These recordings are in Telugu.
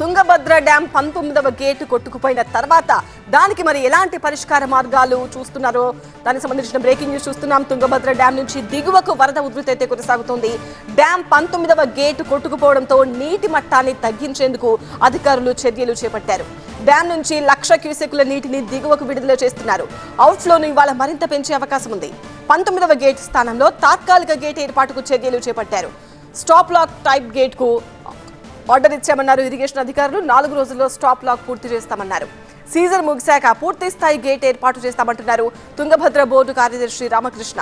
తుంగభద్ర డ్యాం పంతొమ్మిదవ గేటు కొట్టుకుపోయిన తర్వాత దానికి మరి ఎలాంటి పరిష్కార మార్గాలు చూస్తున్నారో? దానికి సంబంధించిన బ్రేకింగ్ న్యూస్ చూస్తున్నాం. తుంగభద్ర డ్యాం నుంచి దిగువకు వరద ఉధృతి అయితే కొనసాగుతోంది. డ్యాం పంతొమ్మిదవ గేటు కొట్టుకుపోవడంతో నీటి మట్టాన్ని తగ్గించేందుకు అధికారులు చర్యలు చేపట్టారు. డ్యాం నుంచి లక్ష క్యూసెక్కుల నీటిని దిగువకు విడుదల చేస్తున్నారు. అవుట్ఫ్లోను ఇవాళ మరింత పెంచే అవకాశం ఉంది. పంతొమ్మిదవ గేట్ స్థానంలో తాత్కాలిక గేట్ ఏర్పాటుకు చర్యలు చేపట్టారు. స్టాప్ లాక్ టైప్ గేట్కు ఆర్డర్ ఇచ్చామన్నారు. ఇరిగేషన్ అధికారులు నాలుగు రోజుల్లో స్టాప్ లాక్ పూర్తి చేస్తామన్నారు. సీజన్ ముగిశాక పూర్తి స్థాయి గేట్ ఏర్పాటు చేస్తామంటున్నారు. తుంగభద్ర బోర్డు కార్యదర్శి రామకృష్ణ.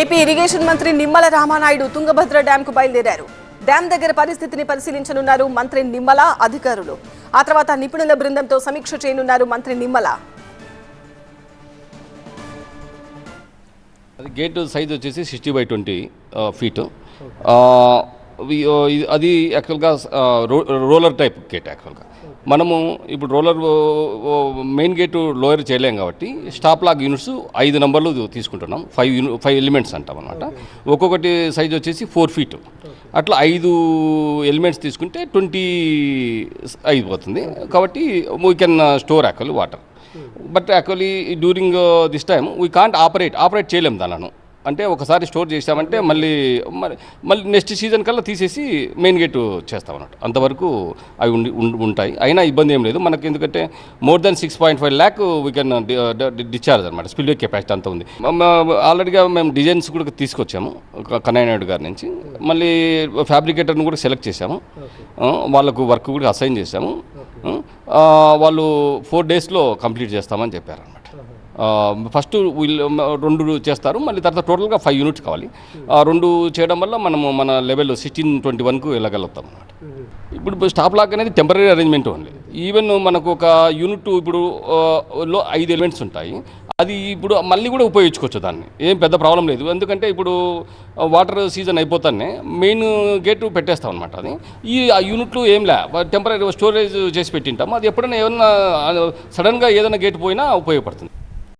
ఏపీ ఇరిగేషన్ మంత్రి నిమ్మల రామానాయుడు తుంగభద్ర డ్యాంకు బయలుదేరారు. డ్యాం దగ్గర పరిస్థితిని పరిశీలించనున్నారు మంత్రి నిమ్మల అధికారులు. ఆ తర్వాత నిపుణుల బృందంతో సమీక్ష చేయనున్నారు మంత్రి నిమ్మల. అది గేట్ సైజ్ వచ్చేసి సిక్స్టీ బై ట్వంటీ ఫీట్ అది యాక్చువల్గా రోలర్ టైప్ గేట్ యాక్చువల్గా మనము ఇప్పుడు రోలర్ మెయిన్ గేట్ లోయర్ చేయలేం కాబట్టి స్టాప్ లాక్ యూనిట్స్ ఐదు నెంబర్లు తీసుకుంటున్నాం. ఫైవ్ యూని ఫైవ్ ఎలిమెంట్స్ అంటాం అనమాట ఒక్కొక్కటి సైజ్ వచ్చేసి ఫోర్ ఫీట్ అట్లా ఐదు ఎలిమెంట్స్ తీసుకుంటే ట్వంటీ అయిపోతుంది కాబట్టి we can store actually water but actually during this time we can't operate operate చేయలేం దానిను అంటే ఒకసారి స్టోర్ చేసామంటే మళ్ళీ మళ్ళీ నెక్స్ట్ సీజన్ కల్లా తీసేసి మెయిన్ గేట్ చేస్తాం అన్నట్టు అంతవరకు అవి ఉండి ఉంటాయి. అయినా ఇబ్బంది ఏం లేదు. మనకి ఎందుకంటే more than six point five lakh we can discharge అనమాట స్పిల్వే కెపాసిటీ అంత ఉంది. ఆల్రెడీగా మేము డిజైన్స్ కూడా తీసుకొచ్చాము. కన్నయ్య నాయుడు గారి నుంచి. మళ్ళీ ఫ్యాబ్రికేటర్ని కూడా సెలెక్ట్ చేశాము. ఆ, వాళ్ళకు వర్క్ కూడా అసైన్ చేశాము. ఆ, వాళ్ళు ఫోర్ డేస్లో కంప్లీట్ చేస్తామని చెప్పారనమాట ఫస్ట్ వీళ్ళు రెండు చేస్తారు మళ్ళీ తర్వాత టోటల్గా ఫైవ్ యూనిట్స్ కావాలి. ఆ రెండు చేయడం వల్ల మనము మన లెవెల్ సిక్స్టీన్ ట్వంటీ వన్కు వెళ్ళగలుగుతాం అనమాట ఇప్పుడు స్టాప్ లాక్ అనేది టెంపరీ అరేంజ్మెంట్ ఓన్లీ. ఈవెన్ మనకు ఒక యూనిట్ ఇప్పుడు లో ఐదు ఎలిమెంట్స్ ఉంటాయి. అది ఇప్పుడు మళ్ళీ కూడా ఉపయోగించుకోవచ్చు దాన్ని. ఏం పెద్ద ప్రాబ్లం లేదు. ఎందుకంటే ఇప్పుడు వాటర్ సీజన్ అయిపోతానే మెయిన్ గేట్ పెట్టేస్తాం అనమాట అది. ఈ ఆ యూనిట్లు ఏం లే. టెంపరీ స్టోరేజ్ చేసి పెట్టింటాము. అది ఎప్పుడైనా ఏమన్నా సడన్గా ఏదైనా గేట్ పోయినా ఉపయోగపడుతుంది.